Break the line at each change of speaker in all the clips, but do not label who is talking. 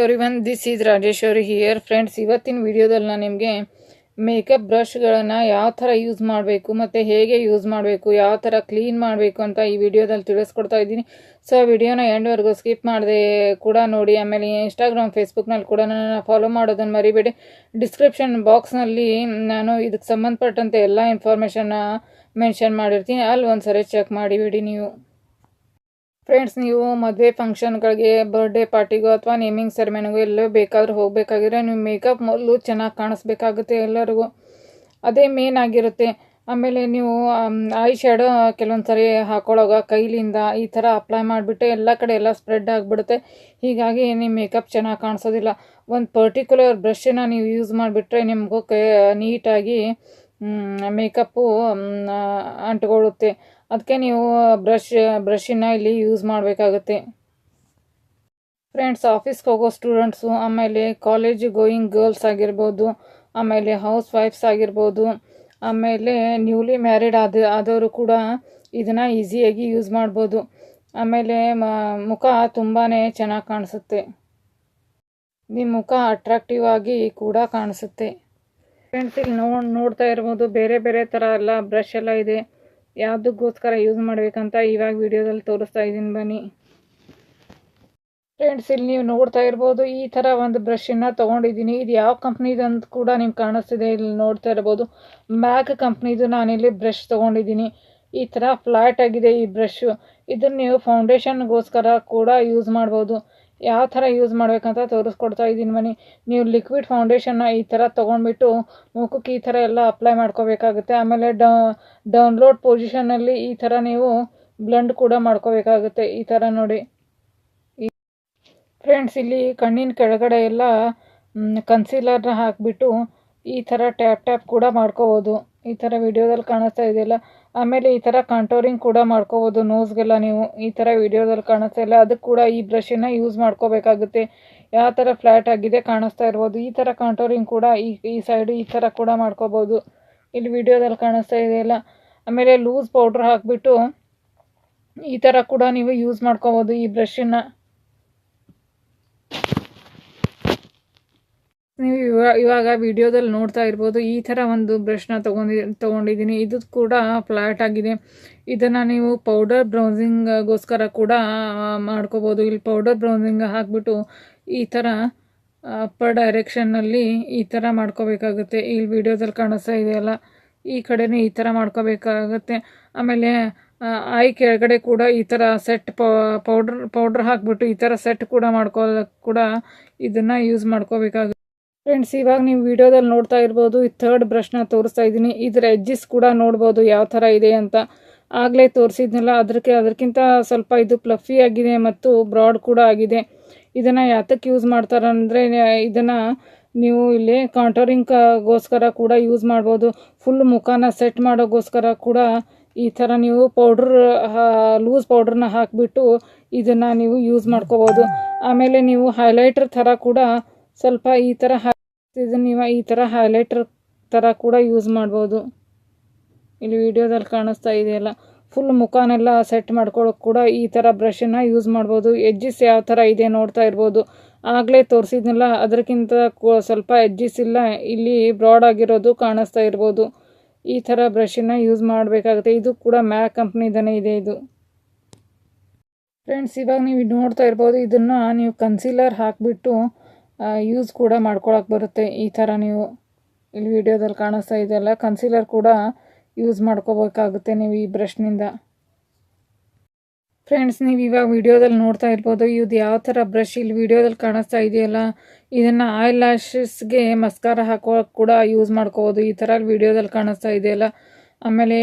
Everyone this is Rajeshwari here friends ಇವತ್ತಿನ ವಿಡಿಯೋದಲ್ಲಿ ನಾನು ನಿಮಗೆ ಮೇಕಪ್ ಬ್ರಷ್ಗಳನ್ನು ಯಾವ ಥರ ಯೂಸ್ ಮಾಡಬೇಕು, ಮತ್ತು ಹೇಗೆ ಯೂಸ್ ಮಾಡಬೇಕು, ಯಾವ ಥರ ಕ್ಲೀನ್ ಮಾಡಬೇಕು ಅಂತ ಈ ವಿಡಿಯೋದಲ್ಲಿ ತಿಳಿಸ್ಕೊಡ್ತಾ ಇದ್ದೀನಿ. ಸೊ ವಿಡಿಯೋನ ಎಂಡ್ವರೆಗೂ ಸ್ಕಿಪ್ ಮಾಡದೆ ಕೂಡ ನೋಡಿ. ಆಮೇಲೆ ಇನ್ಸ್ಟಾಗ್ರಾಮ್ ಫೇಸ್ಬುಕ್ನಲ್ಲಿ ಕೂಡ ನನ್ನ ಫಾಲೋ ಮಾಡೋದನ್ನು ಮರಿಬೇಡಿ. ಡಿಸ್ಕ್ರಿಪ್ಷನ್ ಬಾಕ್ಸ್ನಲ್ಲಿ ನಾನು ಇದಕ್ಕೆ ಸಂಬಂಧಪಟ್ಟಂತೆ ಎಲ್ಲ ಇನ್ಫಾರ್ಮೇಷನ್ನ ಮೆನ್ಷನ್ ಮಾಡಿರ್ತೀನಿ. ಅಲ್ಲಿ ಒಂದು ಚೆಕ್ ಮಾಡಿಬಿಡಿ ನೀವು. ಫ್ರೆಂಡ್ಸ್ ನೀವು ಮದುವೆ ಫಂಕ್ಷನ್ಗಳಿಗೆ ಬರ್ಡೇ ಪಾರ್ಟಿಗೋ ಅಥವಾ ನೇಮಿಂಗ್ ಸೆರೆಮನಿಗೋ ಎಲ್ಲೋ ಬೇಕಾದರೂ ಹೋಗಬೇಕಾಗಿದ್ರೆ ನೀವು ಮೇಕಪ್ ಮೊದಲು ಚೆನ್ನಾಗಿ ಕಾಣಿಸ್ಬೇಕಾಗುತ್ತೆ ಎಲ್ಲರಿಗೂ. ಅದೇ ಮೇನ್ ಆಗಿರುತ್ತೆ. ಆಮೇಲೆ ನೀವು ಐ ಶ್ಯಾಡೋ ಕೆಲವೊಂದು ಸರಿ ಹಾಕೊಳ್ಳೋವಾಗ ಕೈಲಿಂದ ಈ ಥರ ಅಪ್ಲೈ ಮಾಡಿಬಿಟ್ಟು ಎಲ್ಲ ಕಡೆ ಎಲ್ಲ ಸ್ಪ್ರೆಡ್ ಆಗಿಬಿಡುತ್ತೆ. ಹೀಗಾಗಿ ನಿಮ್ಮ ಮೇಕಪ್ ಚೆನ್ನಾಗಿ ಕಾಣಿಸೋದಿಲ್ಲ. ಒಂದು ಪರ್ಟಿಕ್ಯುಲರ್ ಬ್ರಷನ್ನು ನೀವು ಯೂಸ್ ಮಾಡಿಬಿಟ್ರೆ ನಿಮಗೂ ಕ ನೀಟಾಗಿ ಮೇಕಪ್ಪು ಅಂಟ್ಕೊಳ್ಳುತ್ತೆ. ಅದಕ್ಕೆ ನೀವು ಬ್ರಷ್ ಬ್ರಷನ್ನ ಇಲ್ಲಿ ಯೂಸ್ ಮಾಡಬೇಕಾಗುತ್ತೆ. ಫ್ರೆಂಡ್ಸ್ ಆಫೀಸ್ಗೆ ಹೋಗೋ ಸ್ಟೂಡೆಂಟ್ಸು ಆಮೇಲೆ ಕಾಲೇಜ್ ಗೋಯಿಂಗ್ ಗರ್ಲ್ಸ್ ಆಗಿರ್ಬೋದು, ಆಮೇಲೆ ಹೌಸ್ ವೈಫ್ಸ್ ಆಗಿರ್ಬೋದು, ಆಮೇಲೆ ನ್ಯೂಲಿ ಮ್ಯಾರಿಡ್ ಆದ, ಆದವರು ಕೂಡ ಇದನ್ನು ಈಸಿಯಾಗಿ ಯೂಸ್ ಮಾಡ್ಬೋದು. ಆಮೇಲೆ ಮುಖ ತುಂಬಾ ಚೆನ್ನಾಗಿ ಕಾಣಿಸುತ್ತೆ. ನಿಮ್ಮ ಮುಖ ಅಟ್ರಾಕ್ಟಿವ್ ಆಗಿ ಕೂಡ ಕಾಣಿಸುತ್ತೆ. ಫ್ರೆಂಡ್ಸ್ ಇಲ್ಲಿ ನೋಡ್ತಾ ಇರ್ಬೋದು, ಬೇರೆ ಬೇರೆ ಥರ ಎಲ್ಲ ಬ್ರಷ್ ಎಲ್ಲ ಇದೆ. ಯಾವುದಕ್ಕೋಸ್ಕರ ಯೂಸ್ ಮಾಡಬೇಕಂತ ಇವಾಗ ವಿಡಿಯೋದಲ್ಲಿ ತೋರಿಸ್ತಾ ಇದ್ದೀನಿ ಬನ್ನಿ. ಫ್ರೆಂಡ್ಸ್ ಇಲ್ಲಿ ನೀವು ನೋಡ್ತಾ ಇರ್ಬೋದು, ಈ ಥರ ಒಂದು ಬ್ರಷನ್ನು ತೊಗೊಂಡಿದ್ದೀನಿ. ಇದು ಯಾವ ಕಂಪ್ನಿದು ಅಂತ ಕೂಡ ನಿಮ್ಗೆ ಕಾಣಿಸ್ತಿದೆ. ಇಲ್ಲಿ ನೋಡ್ತಾ ಇರ್ಬೋದು ಮ್ಯಾಕ್ ಕಂಪ್ನಿದು ನಾನಿಲ್ಲಿ ಬ್ರಷ್ ತೊಗೊಂಡಿದ್ದೀನಿ. ಈ ಥರ ಫ್ಲಾಟ್ ಆಗಿದೆ ಈ ಬ್ರಷ್ಷು ಇದನ್ನು ನೀವು ಫೌಂಡೇಶನ್ಗೋಸ್ಕರ ಕೂಡ ಯೂಸ್ ಮಾಡ್ಬೋದು. ಯಾವ ಥರ ಯೂಸ್ ಮಾಡಬೇಕಂತ ತೋರಿಸ್ಕೊಡ್ತಾ ಇದ್ದೀನಿ ಮನಿ. ನೀವು ಲಿಕ್ವಿಡ್ ಫೌಂಡೇಶನ್ನ ಈ ಥರ ತೊಗೊಂಡ್ಬಿಟ್ಟು ಮುಖಕ್ಕೆ ಈ ಥರ ಎಲ್ಲ ಅಪ್ಲೈ ಮಾಡ್ಕೋಬೇಕಾಗುತ್ತೆ. ಆಮೇಲೆ ಡೌನ್ಲೋಡ್ ಪೊಸಿಷನಲ್ಲಿ ಈ ಥರ ನೀವು ಬ್ಲೆಂಡ್ ಕೂಡ ಮಾಡ್ಕೋಬೇಕಾಗುತ್ತೆ ಈ ಥರ ನೋಡಿ. ಫ್ರೆಂಡ್ಸ್ ಇಲ್ಲಿ ಕಣ್ಣಿನ ಕೆಳಗಡೆ ಎಲ್ಲ ಕನ್ಸೀಲರ್ನ ಹಾಕಿಬಿಟ್ಟು ಈ ಥರ ಟ್ಯಾಪ್ ಟ್ಯಾಪ್ ಕೂಡ ಮಾಡ್ಕೋಬೋದು. ಈ ಥರ ವಿಡಿಯೋದಲ್ಲಿ ಕಾಣಿಸ್ತಾ ಇದೆಯಲ್ಲ? ಆಮೇಲೆ ಈ ಥರ ಕಂಟೋರಿಂಗ್ ಕೂಡ ಮಾಡ್ಕೋಬೋದು. ನೋಸ್ಗೆಲ್ಲ ನೀವು ಈ ಥರ ವಿಡಿಯೋದಲ್ಲಿ ಕಾಣಿಸ್ತಾ ಇಲ್ಲ. ಅದಕ್ಕೆ ಕೂಡ ಈ ಬ್ರಷನ್ನು ಯೂಸ್ ಮಾಡ್ಕೋಬೇಕಾಗುತ್ತೆ. ಯಾವ ಥರ ಫ್ಲ್ಯಾಟ್ ಆಗಿದೆ ಕಾಣಿಸ್ತಾ ಇರ್ಬೋದು. ಈ ಥರ ಕಂಟೋರಿಂಗ್ ಕೂಡ ಈ ಈ ಸೈಡು ಈ ಥರ ಕೂಡ ಮಾಡ್ಕೋಬೋದು. ಇಲ್ಲಿ ವಿಡಿಯೋದಲ್ಲಿ ಕಾಣಿಸ್ತಾ ಇದೆಯಲ್ಲ ಆಮೇಲೆ ಲೂಸ್ ಪೌಡ್ರ್ ಹಾಕಿಬಿಟ್ಟು ಈ ಥರ ಕೂಡ ನೀವು ಯೂಸ್ ಮಾಡ್ಕೋಬೋದು ಈ ಬ್ರಷನ್ನು ನೀವು ಇವಾಗ ವಿಡಿಯೋದಲ್ಲಿ ನೋಡ್ತಾ ಇರ್ಬೋದು, ಈ ಥರ ಒಂದು ಬ್ರಷ್ನ ತೊಗೊಂಡಿ ತೊಗೊಂಡಿದ್ದೀನಿ. ಇದು ಕೂಡ ಫ್ಲ್ಯಾಟ್ ಆಗಿದೆ. ಇದನ್ನು ನೀವು ಪೌಡರ್ ಬ್ರೌಸಿಂಗ್ಗೋಸ್ಕರ ಕೂಡ ಮಾಡ್ಕೋಬೋದು. ಇಲ್ಲಿ ಪೌಡರ್ ಬ್ರೌಸಿಂಗ್ ಹಾಕ್ಬಿಟ್ಟು ಈ ಥರ ಅಪ್ಪರ್ ಡೈರೆಕ್ಷನ್ನಲ್ಲಿ ಈ ಥರ ಮಾಡ್ಕೋಬೇಕಾಗುತ್ತೆ. ಇಲ್ಲಿ ವಿಡಿಯೋದಲ್ಲಿ ಕಾಣಿಸ್ತಾ ಇದೆಯಲ್ಲ ಈ ಕಡೆನೂ ಈ ಥರ ಮಾಡ್ಕೋಬೇಕಾಗುತ್ತೆ. ಆಮೇಲೆ ಐ ಕೆಳಗಡೆ ಕೂಡ ಈ ಥರ ಸೆಟ್ ಪೌಡರ್ ಪೌಡ್ರ್ ಹಾಕ್ಬಿಟ್ಟು ಈ ಥರ ಸೆಟ್ ಕೂಡ ಮಾಡ್ಕೊಳ್ಳೋಕೆ ಕೂಡ ಇದನ್ನು ಯೂಸ್ ಮಾಡ್ಕೋಬೇಕಾಗುತ್ತೆ. ಫ್ರೆಂಡ್ಸ್ ಇವಾಗ ನೀವು ವಿಡಿಯೋದಲ್ಲಿ ನೋಡ್ತಾ ಇರ್ಬೋದು, ಈ ಥರ್ಡ್ ಬ್ರಷ್ನ ತೋರಿಸ್ತಾ ಇದ್ದೀನಿ. ಇದರ ಎಜ್ಜಿಸ್ ಕೂಡ ನೋಡ್ಬೋದು ಯಾವ ಥರ ಇದೆ ಅಂತ. ಆಗಲೇ ತೋರಿಸಿದ್ನಲ್ಲ ಅದಕ್ಕೆ ಅದಕ್ಕಿಂತ ಸ್ವಲ್ಪ ಇದು ಪ್ಲಫಿ ಆಗಿದೆ ಮತ್ತು ಬ್ರಾಡ್ ಕೂಡ ಆಗಿದೆ. ಇದನ್ನು ಯಾತಕ್ಕೆ ಯೂಸ್ ಮಾಡ್ತಾರೆ ಅಂದರೆ ಇದನ್ನು ನೀವು ಇಲ್ಲಿ ಕಾಂಟೋರಿಂಗ್ಗೋಸ್ಕರ ಕೂಡ ಯೂಸ್ ಮಾಡ್ಬೋದು. ಫುಲ್ ಮುಖನ ಸೆಟ್ ಮಾಡೋಕ್ಕೋಸ್ಕರ ಕೂಡ ಈ ಥರ ನೀವು ಪೌಡ್ರ್ ಲೂಸ್ ಪೌಡ್ರನ್ನ ಹಾಕಿಬಿಟ್ಟು ಇದನ್ನು ನೀವು ಯೂಸ್ ಮಾಡ್ಕೋಬೋದು. ಆಮೇಲೆ ನೀವು ಹೈಲೈಟರ್ ಥರ ಕೂಡ ಸ್ವಲ್ಪ ಈ ಥರ ಇದನ್ನು ನೀವು ಈ ಥರ ಹೈಲೈಟರ್ ಥರ ಕೂಡ ಯೂಸ್ ಮಾಡ್ಬೋದು. ಇಲ್ಲಿ ವಿಡಿಯೋದಲ್ಲಿ ಕಾಣಿಸ್ತಾ ಇದೆಯಲ್ಲ ಫುಲ್ ಮುಖನೆಲ್ಲ ಸೆಟ್ ಮಾಡ್ಕೊಳ್ಳೋಕೆ ಕೂಡ ಈ ಥರ ಬ್ರಷನ್ನು ಯೂಸ್ ಮಾಡ್ಬೋದು. ಎಜ್ಜಿಸ್ ಯಾವ ಥರ ಇದೆ ನೋಡ್ತಾ ಇರ್ಬೋದು. ಆಗಲೇ ತೋರಿಸಿದ್ನಲ್ಲ ಅದಕ್ಕಿಂತ ಸ್ವಲ್ಪ ಎಜ್ಜಿಸ್ ಇಲ್ಲ. ಇಲ್ಲಿ ಬ್ರಾಡ್ ಆಗಿರೋದು ಕಾಣಿಸ್ತಾ ಇರ್ಬೋದು. ಈ ಥರ ಬ್ರಷನ್ನು ಯೂಸ್ ಮಾಡಬೇಕಾಗುತ್ತೆ. ಇದು ಕೂಡ ಮ್ಯಾಕ್ ಕಂಪ್ನಿದನೇ ಇದೆ ಇದು. ಫ್ರೆಂಡ್ಸ್ ಇವಾಗ ನೀವು ನೋಡ್ತಾ ಇರ್ಬೋದು, ಇದನ್ನು ನೀವು ಕನ್ಸೀಲರ್ ಹಾಕಿಬಿಟ್ಟು ಯೂಸ್ ಕೂಡ ಮಾಡ್ಕೊಳಕ್ಕೆ ಬರುತ್ತೆ. ಈ ಥರ ನೀವು ಇಲ್ಲಿ ವಿಡಿಯೋದಲ್ಲಿ ಕಾಣಿಸ್ತಾ ಇದೆಯಲ್ಲ ಕನ್ಸೀಲರ್ ಕೂಡ ಯೂಸ್ ಮಾಡ್ಕೋಬೇಕಾಗುತ್ತೆ ನೀವು ಈ ಬ್ರಷ್ನಿಂದ ಫ್ರೆಂಡ್ಸ್ ನೀವು ಇವಾಗ ವಿಡಿಯೋದಲ್ಲಿ ನೋಡ್ತಾ ಇರ್ಬೋದು ಇದು ಯಾವ ಥರ ಬ್ರಷ್ ಇಲ್ಲಿ ವಿಡಿಯೋದಲ್ಲಿ ಕಾಣಿಸ್ತಾ ಇದೆಯಲ್ಲ, ಇದನ್ನು ಐ ಲ್ಯಾಶಸ್ಗೆ ಮಸ್ಕಾರ ಹಾಕೋಕೆ ಕೂಡ ಯೂಸ್ ಮಾಡ್ಕೋಬೋದು. ಈ ಥರ ವಿಡಿಯೋದಲ್ಲಿ ಕಾಣಿಸ್ತಾ ಇದೆಯಲ್ಲ ಆಮೇಲೆ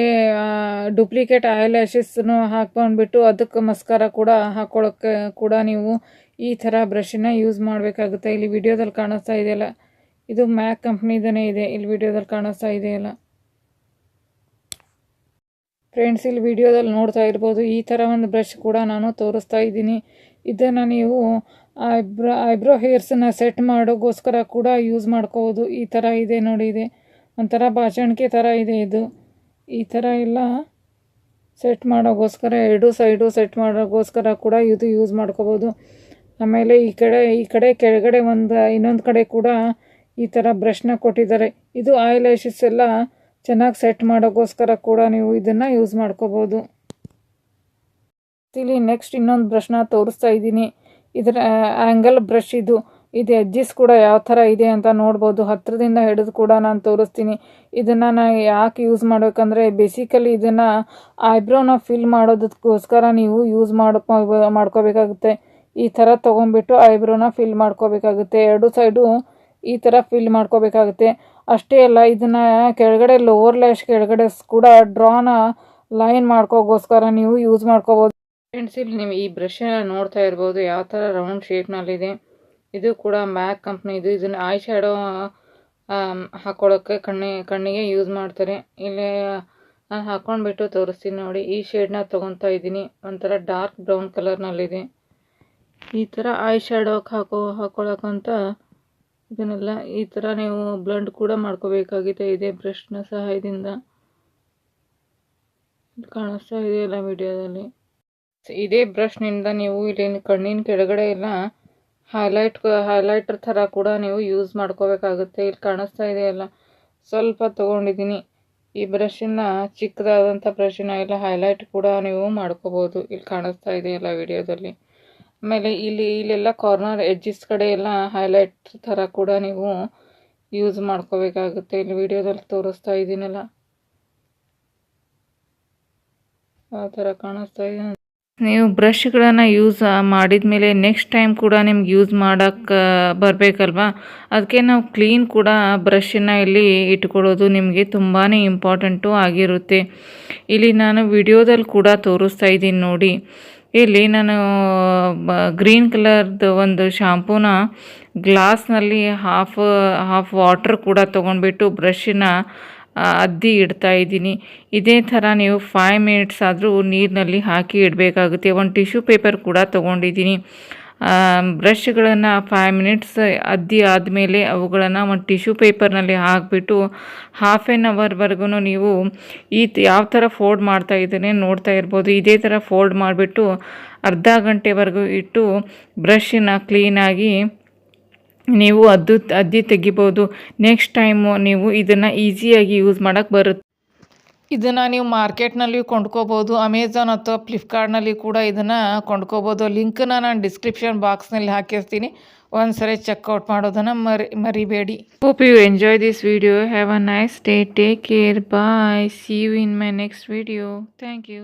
ಡುಪ್ಲಿಕೇಟ್ ಐ ಲ್ಯಾಶಸ್ನು ಹಾಕ್ಕೊಂಡ್ಬಿಟ್ಟು ಅದಕ್ಕೆ ಮಸ್ಕಾರ ಕೂಡ ಹಾಕ್ಕೊಳ್ಳೋಕ್ಕೆ ಕೂಡ ನೀವು ಈ ಥರ ಬ್ರಷನ್ನ ಯೂಸ್ ಮಾಡಬೇಕಾಗುತ್ತೆ. ಇಲ್ಲಿ ವಿಡಿಯೋದಲ್ಲಿ ಕಾಣಿಸ್ತಾ ಇದೆಯಲ್ಲ, ಇದು ಮ್ಯಾಕ್ ಕಂಪ್ನಿದೇ ಇದೆ. ಇಲ್ಲಿ ವಿಡಿಯೋದಲ್ಲಿ ಕಾಣಿಸ್ತಾ ಇದೆಯಲ್ಲ. ಫ್ರೆಂಡ್ಸ್ ಇಲ್ಲಿ ವಿಡಿಯೋದಲ್ಲಿ ನೋಡ್ತಾ ಇರ್ಬೋದು, ಈ ಥರ ಒಂದು ಬ್ರಷ್ ಕೂಡ ನಾನು ತೋರಿಸ್ತಾ ಇದ್ದೀನಿ. ಇದನ್ನು ನೀವು ಐಬ್ರೋ ಐಬ್ರೋ ಹೇರ್ಸನ್ನ ಸೆಟ್ ಮಾಡೋಗೋಸ್ಕರ ಕೂಡ ಯೂಸ್ ಮಾಡ್ಕೋಬೋದು. ಈ ಥರ ಇದೆ ನೋಡಿ, ಇದೆ. ಒಂಥರ ಬಾಚಣಿಕೆ ಥರ ಇದೆ ಇದು. ಈ ಥರ ಎಲ್ಲ ಸೆಟ್ ಮಾಡೋಕ್ಕೋಸ್ಕರ ಎರಡು ಸೈಡು ಸೆಟ್ ಮಾಡೋಕ್ಕೋಸ್ಕರ ಕೂಡ ಇದು ಯೂಸ್ ಮಾಡ್ಕೋಬೋದು. ಆಮೇಲೆ ಈ ಕಡೆ ಈ ಕಡೆ ಕೆಳಗಡೆ ಒಂದು, ಇನ್ನೊಂದು ಕಡೆ ಕೂಡ ಈ ಥರ ಬ್ರಷ್ನ ಕೊಟ್ಟಿದ್ದಾರೆ. ಇದು ಆಯಿಲ್ ಲ್ಯಾಶಸ್ ಎಲ್ಲ ಚೆನ್ನಾಗಿ ಸೆಟ್ ಮಾಡೋಕ್ಕೋಸ್ಕರ ಕೂಡ ನೀವು ಇದನ್ನು ಯೂಸ್ ಮಾಡ್ಕೋಬೋದು. ಇಲ್ಲಿ ನೆಕ್ಸ್ಟ್ ಇನ್ನೊಂದು ಬ್ರಷ್ನ ತೋರಿಸ್ತಾ ಇದ್ದೀನಿ. ಇದರ ಆ್ಯಂಗಲ್ ಬ್ರಷ್ ಇದು. ಇದು ಎಜ್ಜಿಸ್ ಕೂಡ ಯಾವ ಥರ ಇದೆ ಅಂತ ನೋಡ್ಬೋದು. ಹತ್ತಿರದಿಂದ ಹಿಡಿದು ಕೂಡ ನಾನು ತೋರಿಸ್ತೀನಿ. ಇದನ್ನು ನಾನು ಯಾಕೆ ಯೂಸ್ ಮಾಡಬೇಕಂದ್ರೆ ಬೇಸಿಕಲಿ ಇದನ್ನು ಐಬ್ರೋನ ಫಿಲ್ ಮಾಡೋದಕ್ಕೋಸ್ಕರ ನೀವು ಯೂಸ್ ಮಾಡ್ಕೊ ಮಾಡ್ಕೋಬೇಕಾಗುತ್ತೆ. ಈ ಥರ ತೊಗೊಂಬಿಟ್ಟು ಐಬ್ರೋನ ಫಿಲ್ ಮಾಡ್ಕೋಬೇಕಾಗುತ್ತೆ. ಎರಡು ಸೈಡು ಈ ಥರ ಫಿಲ್ ಮಾಡ್ಕೋಬೇಕಾಗುತ್ತೆ. ಅಷ್ಟೇ ಅಲ್ಲ, ಇದನ್ನು ಕೆಳಗಡೆ ಲೋವರ್ ಲ್ಯಾಶ್ ಕೆಳಗಡೆ ಕೂಡ ಡ್ರಾನ ಲೈನ್ ಮಾಡ್ಕೋಗೋಸ್ಕರ ನೀವು ಯೂಸ್ ಮಾಡ್ಕೋಬೋದು. ಫ್ರೆಂಡ್ಸ್ ಇಲ್ಲಿ ನೀವು ಈ ಬ್ರಷ್ ನೋಡ್ತಾ ಇರ್ಬೋದು. ಯಾವ ಥರ ರೌಂಡ್ ಶೇಪ್ನಲ್ಲಿದೆ ಇದು ಕೂಡ ಮ್ಯಾಕ್ ಕಂಪ್ನಿ ಇದು. ಇದನ್ನು ಐ ಶ್ಯಾಡೋ ಹಾಕೊಳ್ಳೋಕ್ಕೆ ಕಣ್ಣಿ, ಕಣ್ಣಿಗೆ ಯೂಸ್ ಮಾಡ್ತಾರೆ. ಇಲ್ಲಿ ನಾನು ಹಾಕೊಂಡ್ಬಿಟ್ಟು ತೋರಿಸ್ತೀನಿ ನೋಡಿ. ಈ ಶೇಡ್ನ ತೊಗೊತಾ ಇದ್ದೀನಿ. ಒಂಥರ ಡಾರ್ಕ್ ಬ್ರೌನ್ ಕಲರ್ನಲ್ಲಿದೆ ಈ ಥರ ಐ ಶ್ಯಾಡೋಕ್ಕೆ ಹಾಕೋ ಹಾಕೊಳ್ಳೋಕ್ಕಂತ ಇದನ್ನೆಲ್ಲ ಈ ಥರ ನೀವು ಬ್ಲಂಡ್ ಕೂಡ ಮಾಡ್ಕೋಬೇಕಾಗಿದೆ. ಇದೆ ಬ್ರಷ್ನ ಸಹಾಯದಿಂದ. ಕಾಣಿಸ್ತಾ ಇದೆಯಲ್ಲ ವಿಡಿಯೋದಲ್ಲಿ ಇದೇ ಬ್ರಷ್ನಿಂದ ನೀವು ಇಲ್ಲಿ ಕಣ್ಣಿನ ಕೆಳಗಡೆ ಎಲ್ಲ ಹೈಲೈಟ್ ಹೈಲೈಟರ್ ಥರ ಕೂಡ ನೀವು ಯೂಸ್ ಮಾಡ್ಕೋಬೇಕಾಗುತ್ತೆ. ಇಲ್ಲಿ ಕಾಣಿಸ್ತಾ ಇದೆಯಲ್ಲ ಸ್ವಲ್ಪ ತೊಗೊಂಡಿದ್ದೀನಿ. ಈ ಬ್ರಷನ್ನ ಚಿಕ್ಕದಾದಂಥ ಬ್ರಷನ್ನ ಇಲ್ಲ ಹೈಲೈಟ್ ಕೂಡ ನೀವು ಮಾಡ್ಕೋಬೋದು ಇಲ್ಲಿ ಕಾಣಿಸ್ತಾ ಇದೆಯಲ್ಲ ವಿಡಿಯೋದಲ್ಲಿ ಆಮೇಲೆ ಇಲ್ಲಿ, ಇಲ್ಲೆಲ್ಲ ಕಾರ್ನರ್ ಎಡ್ಜಸ್ ಕಡೆ ಎಲ್ಲ ಹೈಲೈಟ್ ಥರ ಕೂಡ ನೀವು ಯೂಸ್ ಮಾಡ್ಕೋಬೇಕಾಗುತ್ತೆ. ಇಲ್ಲಿ ವಿಡಿಯೋದಲ್ಲಿ ತೋರಿಸ್ತಾ ಇದ್ದೀನಲ್ಲ. ಆ ಥರ ಕಾಣಿಸ್ತಾ ಇದೆ. ನೀವು ಬ್ರಷ್ಗಳನ್ನು ಯೂಸ್ ಮಾಡಿದ ಮೇಲೆ ನೆಕ್ಸ್ಟ್ ಟೈಮ್ ಕೂಡ ನಿಮ್ಗೆ ಯೂಸ್ ಮಾಡೋಕ್ಕೆ ಬರಬೇಕಲ್ವಾ? ಅದಕ್ಕೆ ನಾವು ಕ್ಲೀನ್ ಕೂಡ ಬ್ರಷನ್ನು ಇಲ್ಲಿ ಇಟ್ಕೊಳ್ಳೋದು ನಿಮಗೆ ತುಂಬಾ ಇಂಪಾರ್ಟೆಂಟು ಆಗಿರುತ್ತೆ. ಇಲ್ಲಿ ನಾನು ವಿಡಿಯೋದಲ್ಲಿ ಕೂಡ ತೋರಿಸ್ತಾ ಇದ್ದೀನಿ ನೋಡಿ. ಇಲ್ಲಿ ನಾನು ಗ್ರೀನ್ ಕಲರ್ದು ಒಂದು ಶಾಂಪೂನ ಗ್ಲಾಸ್ನಲ್ಲಿ ಹಾಫ್ ಹಾಫ್ ವಾಟ್ರ್ ಕೂಡ ತೊಗೊಂಡ್ಬಿಟ್ಟು ಬ್ರಷನ್ನ ಅದ್ದಿ ಇಡ್ತಾ ಇದ್ದೀನಿ. ಇದೇ ಥರ ನೀವು ಫೈವ್ ಮಿನಿಟ್ಸ್ ಆದರೂ ನೀರಿನಲ್ಲಿ ಹಾಕಿ ಇಡಬೇಕಾಗುತ್ತೆ. ಒಂದು ಟಿಶ್ಯೂ ಪೇಪರ್ ಕೂಡ ತೊಗೊಂಡಿದ್ದೀನಿ. ಬ್ರಷ್ಗಳನ್ನು ಫೈವ್ ಮಿನಿಟ್ಸ್ ಅದ್ದಿ ಆದಮೇಲೆ ಅವುಗಳನ್ನು ಒಂದು ಟಿಶ್ಯೂ ಪೇಪರ್ನಲ್ಲಿ ಹಾಕಿಬಿಟ್ಟು ಹಾಫ್ ಆ್ಯನ್ ಅವರ್ವರೆಗೂ ನೀವು ಈ ಯಾವ ಥರ ಫೋಲ್ಡ್ ಮಾಡ್ತಾ ಇದ್ದೇನೆ ನೋಡ್ತಾ ಇರ್ಬೋದು. ಇದೇ ಥರ ಫೋಲ್ಡ್ ಮಾಡಿಬಿಟ್ಟು ಅರ್ಧ ಗಂಟೆವರೆಗೂ ಇಟ್ಟು ಬ್ರಷನ್ನು ಕ್ಲೀನಾಗಿ ನೀವು ಅದು ಅದ್ದಿ ತೆಗಿಬೋದು. ನೆಕ್ಸ್ಟ್ ಟೈಮು ನೀವು ಇದನ್ನು ಈಸಿಯಾಗಿ ಯೂಸ್ ಮಾಡೋಕ್ಕೆ ಬರುತ್ತೆ ಇದನ್ನು ನೀವು ಮಾರ್ಕೆಟ್ನಲ್ಲಿ ಕೊಂಡ್ಕೋಬೋದು. ಅಮೆಝಾನ್ ಅಥವಾ ಫ್ಲಿಪ್ಕಾರ್ಟ್ನಲ್ಲಿ ಕೂಡ ಇದನ್ನು ಕೊಂಡ್ಕೋಬೋದು. ಲಿಂಕನ್ನ ನಾನು ಡಿಸ್ಕ್ರಿಪ್ಷನ್ ಬಾಕ್ಸ್ನಲ್ಲಿ ಹಾಕಿರ್ತೀನಿ. ಒಂದು ಸರಿ ಚೆಕ್ಔಟ್ ಮಾಡೋದನ್ನು ಮರಿ ಮರಿಬೇಡಿ. Hope you enjoy this video have a nice day take care bye see you in my next video thank you